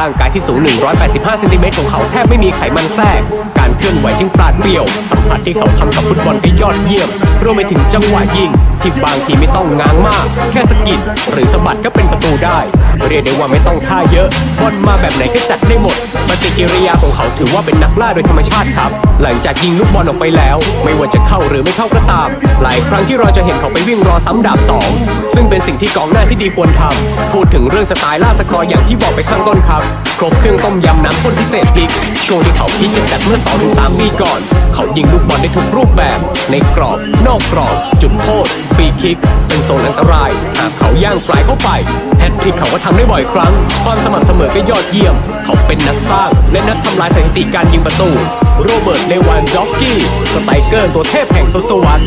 ร่างกายที่สูง 185เซนติเมตรของเขาแทบไม่มีไขมันแทรก การเคลื่อนไหวจึงปราดเปรียว สัมผัสที่เขาทำกับฟุตบอลก็ยอดเยี่ยม รวมไปถึงจังหวะยิง ที่บางทีไม่ต้องง้างมาก แค่สกิดหรือสะบัดก็เป็นประตูได้ เรียกได้ว่าไม่ต้องท่าเยอะบอลมาแบบไหนก็จัดได้หมดปฏิกิริยาของเขาถือว่าเป็นนักล่าโดยธรรมชาติครับหลังจากยิงลูกบอลออกไปแล้ว ไม่ว่าจะเข้าหรือไม่เข้าก็ตาม หลายครั้งที่เราจะเห็นเขาไปวิ่งรอซ้ำดาบสองซึ่งเป็นสิ่งที่กองหน้าที่ดีควรทำพูดถึงเรื่องสไตล์ล่าสกอร์อย่างที่บอกไปข้างต้นครับ ครบเครื่องต้มยำน้ำข้นพิเศษพริกช่วงที่เขาพีคจัดเมื่อ2-3ปีก่อน เขายิงลูกบอลได้ทุกรูปแบบ ในกรอบ นอกกรอบ จุดโทษฟรีคิก เป็นโซนอันตรายหากเขาย่างปลายเข้าไปแฮตทริกเขาก็ทำได้บ่อยครั้ง ความสม่ำเสมอก็ยอดเยี่ยม เขาเป็นนักสร้างและนักทำลายสถิติการยิงประตู โรเบิร์ตเลวันจ็อกกี้ สไตเกอร์ตัวเทพแห่งทศวรรษ